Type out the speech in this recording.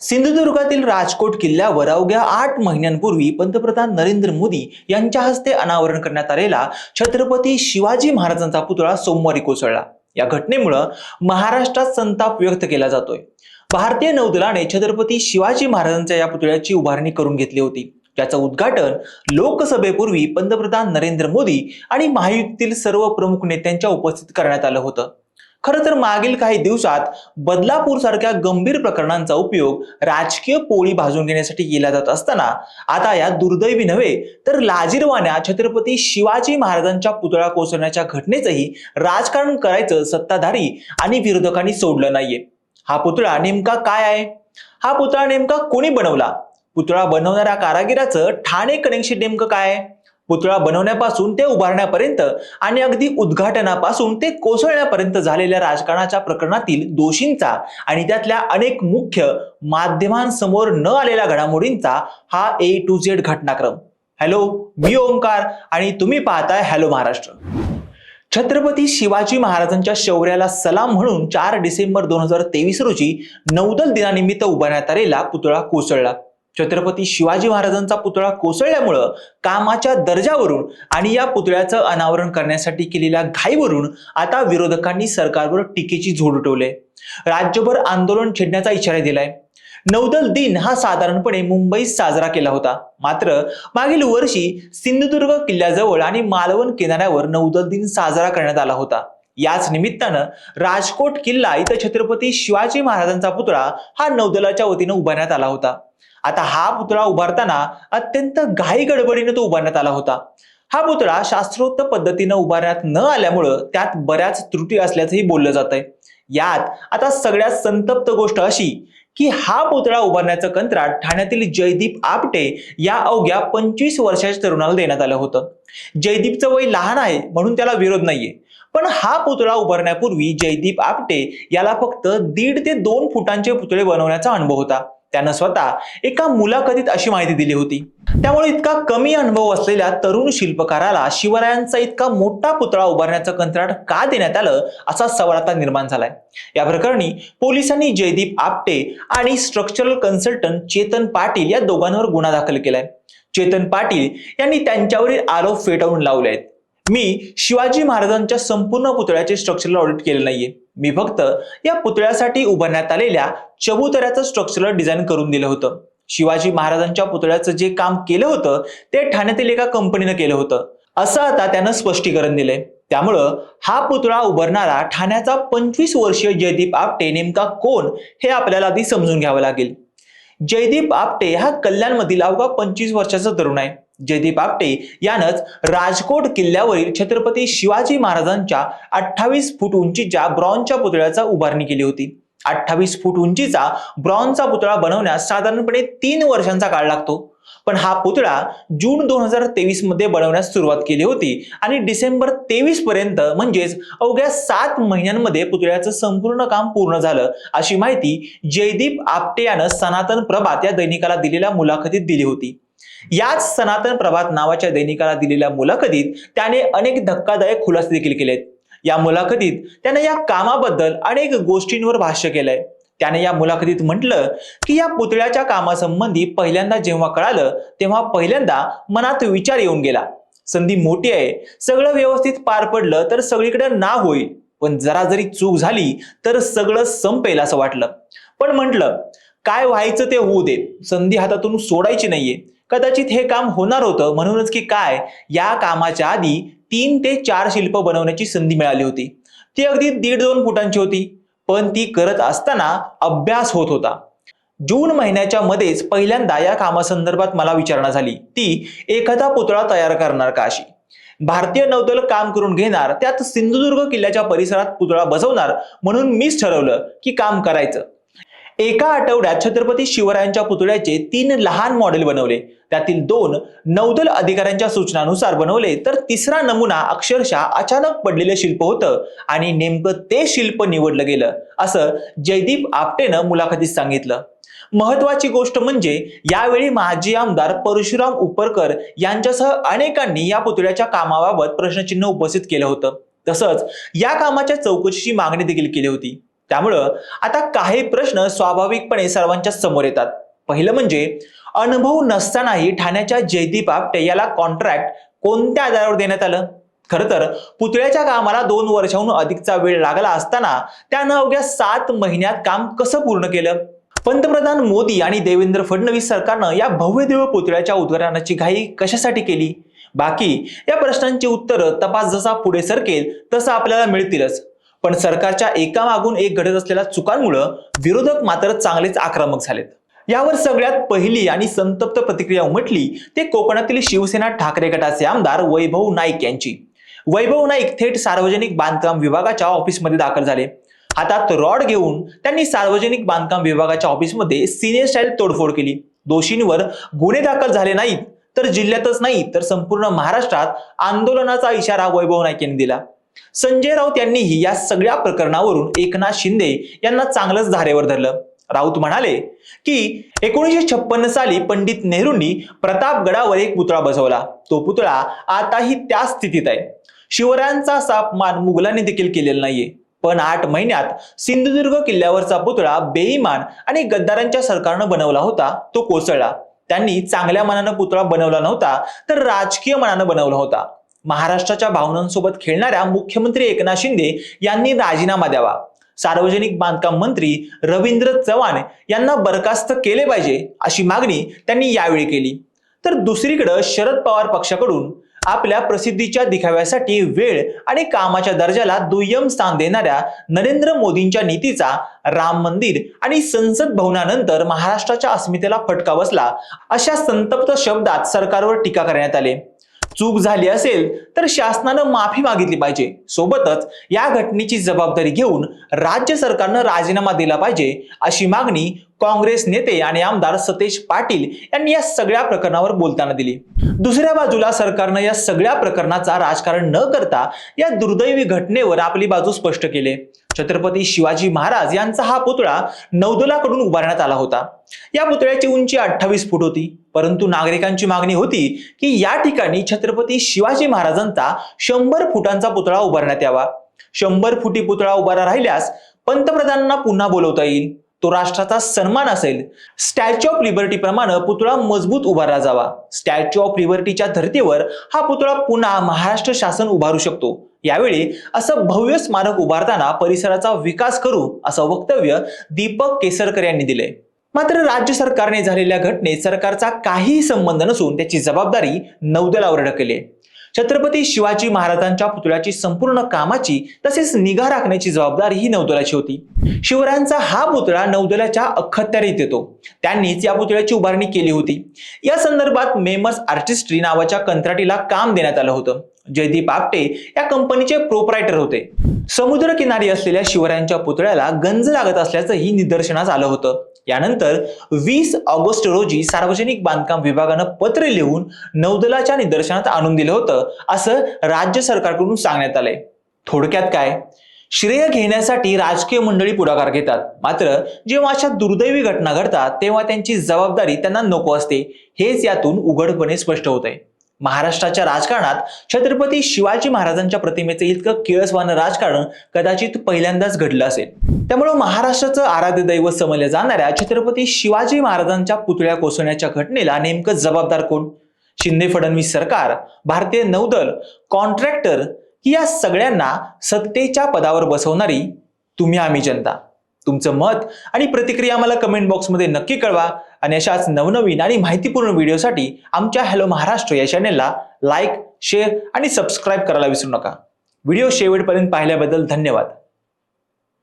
सिंधुदुर्गातील राजकोट किल्ल्यावर अवघ्या आठ महिन्यांपूर्वी पंतप्रधान नरेंद्र मोदी यांच्या हस्ते अनावरण करण्यात आलेला छत्रपती शिवाजी महाराजांचा पुतळा सोमवारी कोसळला. या घटनेमुळं महाराष्ट्रात संताप व्यक्त केला जातोय. भारतीय नौदलाने छत्रपती शिवाजी महाराजांच्या या पुतळ्याची उभारणी करून घेतली होती. त्याचं उद्घाटन लोकसभेपूर्वी पंतप्रधान नरेंद्र मोदी आणि महायुतीतील सर्व प्रमुख नेत्यांच्या उपस्थित करण्यात आलं होतं. खरं तर मागील काही दिवसात बदलापूर सारख्या गंभीर प्रकरणांचा उपयोग राजकीय पोळी भाजून घेण्यासाठी केला जात असताना आता या दुर्दैवी नव्हे तर लाजीरवाण्या छत्रपती शिवाजी महाराजांच्या पुतळा कोसळण्याच्या घटनेचंही राजकारण करायचं सत्ताधारी आणि विरोधकांनी सोडलं नाहीये. हा पुतळा नेमका काय आहे? हा पुतळा नेमका कोणी बनवला? पुतळा बनवणाऱ्या कारागिराचं ठाणे कनेक्शन नेमकं काय आहे? पुतळा बनवण्यापासून ते उभारण्यापर्यंत आणि अगदी उद्घाटनापासून ते कोसळण्यापर्यंत झालेल्या राजकारणाच्या प्रकरणातील दोषींचा आणि त्यातल्या अनेक मुख्य माध्यमांसमोर न आलेल्या घडामोडींचा हा ए टू झेड घटनाक्रम. हॅलो मी ओंकार आणि तुम्ही पाहताय हॅलो महाराष्ट्र. छत्रपती शिवाजी महाराजांच्या शौर्याला सलाम म्हणून चार डिसेंबर दोन हजार तेवीस रोजी नौदल दिनानिमित्त उभारण्यात आलेला पुतळा कोसळला. छत्रपती शिवाजी महाराजांचा पुतळा कोसळल्यामुळं कामाच्या दर्जावरून आणि या पुतळ्याचं अनावरण करण्यासाठी केलेल्या घाईवरून आता विरोधकांनी सरकारवर टीकेची झोड उठवले राज्यभर आंदोलन छेडण्याचा इशारा दिलाय. नौदल दिन हा साधारणपणे मुंबईत साजरा केला होता. मात्र मागील वर्षी सिंधुदुर्ग किल्ल्याजवळ आणि मालवण किनाऱ्यावर नौदल दिन साजरा करण्यात आला होता. याच निमित्तानं राजकोट किल्ला इथं छत्रपती शिवाजी महाराजांचा पुतळा हा नौदलाच्या वतीनं उभारण्यात आला होता. आता हा पुतळा उभारताना अत्यंत घाई गडबडीनं तो उभारण्यात आला होता. हा पुतळा शास्त्रोक्त पद्धतीनं उभारण्यात न आल्यामुळं त्यात बऱ्याच त्रुटी असल्याचंही बोललं जात आहे यात आता सगळ्यात संतप्त गोष्ट अशी की हा पुतळा उभारण्याचं कंत्राट ठाण्यातील जयदीप आपटे या अवघ्या पंचवीस वर्षाच्या तरुणाला देण्यात आलं होतं. जयदीपचं वय लहान आहे म्हणून त्याला विरोध नाहीये. पण हा पुतळा उभारण्यापूर्वी जयदीप आपटे याला फक्त दीड ते दोन फुटांचे पुतळे बनवण्याचा अनुभव होता. त्यानं स्वतः एका मुलाखतीत अशी माहिती दिली होती. त्यामुळे इतका कमी अनुभव असलेल्या तरुण शिल्पकाराला शिवरायांचा इतका मोठा पुतळा उभारण्याचं कंत्राट का देण्यात आलं असा सवाल आता निर्माण झालाय. या प्रकरणी पोलिसांनी जयदीप आपटे आणि स्ट्रक्चरल कन्सल्टंट चेतन पाटील या दोघांवर गुन्हा दाखल केलाय. चेतन पाटील यांनी त्यांच्यावरील आरोप फेटाळून लावले आहेत. मी शिवाजी महाराजांच्या संपूर्ण पुतळ्याचे स्ट्रक्चरल ऑडिट केले नाहीये. मी फक्त या पुतळ्यासाठी उभारण्यात आलेल्या चबुतऱ्याचं स्ट्रक्चरल डिझाईन करून दिलं होतं. शिवाजी महाराजांच्या पुतळ्याचं जे काम केलं होतं ते ठाण्यातील एका कंपनीनं केलं होतं. असं आता त्यानं स्पष्टीकरण दिलंय. त्यामुळं हा पुतळा उभारणारा ठाण्याचा पंचवीस वर्षीय जयदीप आपटे नेमका कोण हे आपल्याला आधी समजून घ्यावं लागेल. जयदीप आपटे हा कल्याणमधील अवघा पंचवीस वर्षाचा तरुण आहे. जयदीप आपटे यानंच राजकोट किल्ल्यावरील छत्रपती शिवाजी महाराजांच्या अठ्ठावीस फूट उंचीच्या ब्रॉन्झच्या पुतळ्याचा उभारणी केली होती. अठ्ठावीस फूट उंचीचा ब्रॉन्झचा पुतळा बनवण्यास साधारणपणे तीन वर्षांचा काळ लागतो. पण हा पुतळा जून दोन हजार तेवीसमध्ये बनवण्यास सुरुवात केली होती आणि डिसेंबर तेवीस पर्यंत म्हणजेच अवघ्या सात महिन्यांमध्ये पुतळ्याचं संपूर्ण काम पूर्ण झालं अशी माहिती जयदीप आपटे यानं सनातन प्रभात या दैनिकाला दिलेल्या मुलाखतीत दिली होती. याच सनातन प्रभात नावाच्या दैनिकाला दिलेल्या मुलाखतीत त्याने अनेक धक्कादायक खुलासे देखील केलेत. या मुलाखतीत त्याने या कामाबद्दल अनेक गोष्टींवर भाष्य केलंय. त्याने या मुलाखतीत म्हटलं की या पुतळ्याच्या कामासंबंधी पहिल्यांदा जेव्हा कळालं तेव्हा पहिल्यांदा मनात विचार येऊन गेला. संधी मोठी आहे सगळं व्यवस्थित पार पडलं तर सगळीकडे ना होईल. पण जरा जरी चूक झाली तर सगळं संपेल असं वाटलं. पण म्हटलं काय व्हायचं ते होऊ दे. संधी हातातून सोडायची नाहीये. कदाचित हे काम होणार होतं. म्हणूनच की काय? या कामाच्या आधी तीन ते चार शिल्प बनवण्याची संधी मिळाली होती. ती अगदी दीड दोन फुटांची होती. पण ती करत असताना अभ्यास होत होता. जून महिन्याच्या मध्येच पहिल्यांदा या कामासंदर्भात मला विचारणा झाली. ती एखादा पुतळा तयार करणार का अशी? भारतीय नौदल काम करून घेणार त्यात सिंधुदुर्ग किल्ल्याच्या परिसरात पुतळा बसवणार म्हणून मीच ठरवलं की काम करायचं. एका आठवड्यात छत्रपती शिवरायांच्या पुतळ्याचे तीन लहान मॉडेल बनवले. त्यातील दोन नौदल अधिकाऱ्यांच्या सूचनानुसार बनवले तर तिसरा नमुना अक्षरशः अचानक पडलेलं शिल्प होतं आणि नेमकं ते शिल्प निवडलं गेलं असं जयदीप आपटेनं मुलाखतीत सांगितलं. महत्वाची गोष्ट म्हणजे यावेळी माजी आमदार परशुराम उपरकर यांच्यासह अनेकांनी या पुतळ्याच्या कामाबाबत प्रश्नचिन्ह उपस्थित केलं होतं. तसंच या कामाच्या चौकशीची मागणी देखील केली होती. त्यामुळं आता काही प्रश्न स्वाभाविकपणे सर्वांच्या समोर येतात. पहिलं म्हणजे अनुभव नसतानाही ठाण्याच्या जयदीप आपटे याला कॉन्ट्रॅक्ट कोणत्या आधारावर देण्यात आलं? खरं तर पुतळ्याच्या कामाला दोन वर्षाहून अधिकचा वेळ लागला असताना त्यानं अवघ्या सात महिन्यात काम कसं पूर्ण केलं? पंतप्रधान मोदी आणि देवेंद्र फडणवीस सरकारनं या भव्यदेव पुतळ्याच्या उद्घाटनाची घाई कशासाठी केली? बाकी या प्रश्नांची उत्तरं तपास जसा पुढे सरकेल तसं आपल्याला मिळतीलच. पण सरकारच्या एकामागून एक घडत असलेल्या चुकांमुळं विरोधक मात्र चांगलेच आक्रमक झालेत. यावर सगळ्यात पहिली आणि संतप्त प्रतिक्रिया उमटली ते कोकणातील शिवसेना ठाकरे गटाचे आमदार वैभव नाईक यांची. वैभव नाईक थेट सार्वजनिक बांधकाम विभागाच्या ऑफिसमध्ये दाखल झाले. हातात रॉड घेऊन त्यांनी सार्वजनिक बांधकाम विभागाच्या ऑफिसमध्ये सिनियर स्टाईल तोडफोड केली. दोषींवर गुन्हे दाखल झाले नाहीत तर जिल्ह्यातच नाही तर संपूर्ण महाराष्ट्रात आंदोलनाचा इशारा वैभव नाईक यांनी दिला. संजय राऊत यांनीही या सगळ्या प्रकरणावरून एकनाथ शिंदे यांना चांगलंच धारेवर धरलं. राऊत म्हणाले की एकोणीसशे छप्पन्न साली पंडित नेहरूंनी प्रतापगडावर एक पुतळा बसवला. तो पुतळा आताही त्या स्थितीत आहे. शिवरायांचा सापमान मुघलांनी देखील केलेला नाहीये. पण आठ महिन्यात सिंधुदुर्ग किल्ल्यावरचा पुतळा बेईमान आणि गद्दारांच्या सरकारनं बनवला होता तो कोसळला. त्यांनी चांगल्या मनानं पुतळा बनवला नव्हता तर राजकीय मनानं बनवला होता. महाराष्ट्राच्या भावनांसोबत खेळणाऱ्या मुख्यमंत्री एकनाथ शिंदे यांनी राजीनामा द्यावा. सार्वजनिक बांधकाम मंत्री रवींद्र चव्हाण यांना बरखास्त केले पाहिजे अशी मागणी त्यांनी यावेळी केली. तर दुसरीकडे शरद पवार पक्षाकडून आपल्या प्रसिद्धीच्या दिखाव्यासाठी वेळ आणि कामाच्या दर्जाला दुय्यम स्थान देणाऱ्या नरेंद्र मोदींच्या नीतीचा राम मंदिर आणि संसद भवनानंतर महाराष्ट्राच्या अस्मितेला फटका बसला अशा संतप्त शब्दात सरकारवर टीका करण्यात आले. चूक झाली असेल तर शासनानं माफी मागितली पाहिजे. सोबतच या घटनेची जबाबदारी घेऊन राज्य सरकारनं राजीनामा दिला पाहिजे अशी मागणी काँग्रेस नेते आणि आमदार सतेज पाटील यांनी या सगळ्या प्रकरणावर बोलताना दिली. दुसऱ्या बाजूला सरकारनं या सगळ्या प्रकरणाचा राजकारण न करता या दुर्दैवी घटनेवर आपली बाजू स्पष्ट केले. छत्रपती शिवाजी महाराज यांचा हा पुतळा नौदलाकडून उभारण्यात आला होता. या पुतळ्याची उंची अठ्ठावीस फूट होती. परंतु नागरिकांची मागणी होती की या ठिकाणी छत्रपती शिवाजी महाराजांचा शंभर फुटांचा पुतळा उभारण्यात यावा. शंभर फुटी पुतळा उभारा राहिल्यास पंतप्रधानांना पुन्हा बोलवता येईल. तो राष्ट्राचा सन्मान असेल. स्टॅच्यू ऑफ लिबर्टी प्रमाणे पुतळा मजबूत उभारला जावा. स्टॅच्यू ऑफ लिबर्टीच्या धर्तीवर हा पुतळा पुन्हा महाराष्ट्र शासन उभारू शकतो. यावेळी असं भव्य स्मारक उभारताना परिसराचा विकास करू असं वक्तव्य दीपक केसरकर यांनी दिले. मात्र राज्य सरकारने झालेल्या घटनेत सरकारचा काहीही संबंध नसून त्याची जबाबदारी नौदलावर ढकलली छत्रपती शिवाजी महाराजांच्या पुतळ्याची संपूर्ण कामाची तसेच निगा राखण्याची जबाबदारी ही नौदलाची होती. शिवरायांचा हा पुतळा नौदलाच्या अखत्यारीत येतो. त्यांनीच या पुतळ्याची उभारणी केली होती. या संदर्भात मेमस आर्टिस्ट्री नावाच्या कंत्राटीला काम देण्यात आलं होतं. जयदीप आपटे या कंपनीचे प्रोपरायटर होते. समुद्र किनारी असलेल्या शिवरायांच्या पुतळ्याला गंज लागत असल्याचंही निदर्शनास आलं होतं. यानंतर वीस ऑगस्ट रोजी सार्वजनिक बांधकाम विभागानं पत्र लिहून नौदलाच्या निदर्शनात आणून दिलं होतं असं राज्य सरकारकडून सांगण्यात आलंय. थोडक्यात काय? श्रेय घेण्यासाठी राजकीय मंडळी पुढाकार घेतात. मात्र जेव्हा अशा दुर्दैवी घटना घडतात तेव्हा त्यांची जबाबदारी त्यांना नको असते. हेच यातून उघडपणे स्पष्ट होत आहे महाराष्ट्राच्या राजकारणात छत्रपती शिवाजी महाराजांच्या प्रतिमेचं इतकं किळसवानं राजकारण कदाचित पहिल्यांदाच घडलं असेल. त्यामुळं महाराष्ट्राचं आराध्य दैवत समजल्या जाणाऱ्या छत्रपती शिवाजी महाराजांच्या पुतळ्या कोसळण्याच्या घटनेला नेमकं जबाबदार कोण? शिंदे फडणवीस सरकार भारतीय नौदल कॉन्ट्रॅक्टर या सगळ्यांना सत्तेच्या पदावर बसवणारी तुम्ही आम्ही जनता? तुमचं मत आणि प्रतिक्रिया आम्हाला कमेंट बॉक्समध्ये नक्की कळवा. आणि अशाच नवनवीन आणि माहितीपूर्ण व्हिडिओसाठी आमच्या हॅलो महाराष्ट्र या चॅनेलला लाईक शेअर आणि सबस्क्राईब करायला विसरू नका. व्हिडिओ शेवटपर्यंत पाहिल्याबद्दल धन्यवाद.